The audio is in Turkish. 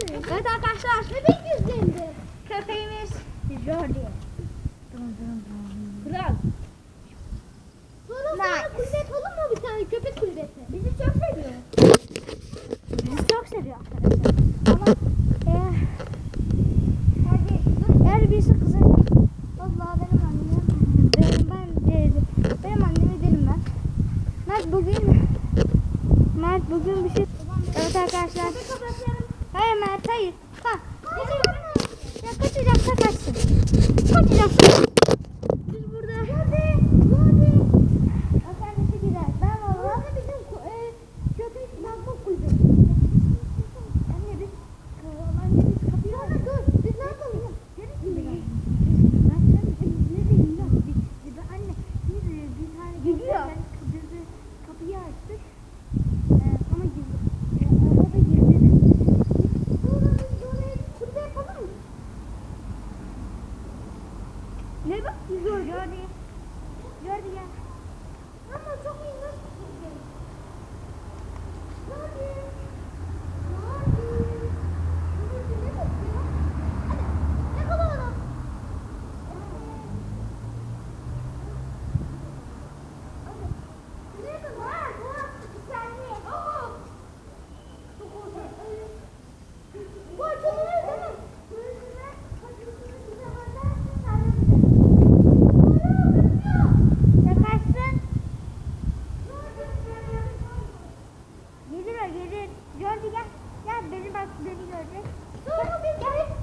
Evet arkadaşlar. Bebek yüzlendi. Köpeğimiz Jordi. Kral. Sonra sana kulübet olur mu bir tane köpek kulübeti? Bizi çok seviyor. Bizi çok seviyor arkadaşlar. Ama eğer, eğer birisi kızacak. Vallahi benim annem, benim, ben, benim anneme derim ben. Mert bugün, Mert bugün bir şey... Evet arkadaşlar. Mert hayır. Bak. Ya kaçacaksa kaçsın. Kaçacaksa. Biz burada. Hadi. Hadi. Bak annesi gider. Ben valla. Burada bizim e, köpek lavuk kuydu. Anne biz. Anne biz kapıyı Sonra dur. Biz ne yapalım? Gerek mi? Ben sen ne diyeyim? Anne biz bir tane. Gidiyor. Kapıyı açtık. Ne bak güzel hani, yani. Gördü ya. gelir. Gördü gel. Gel beni bak beni görecek. Sonra beni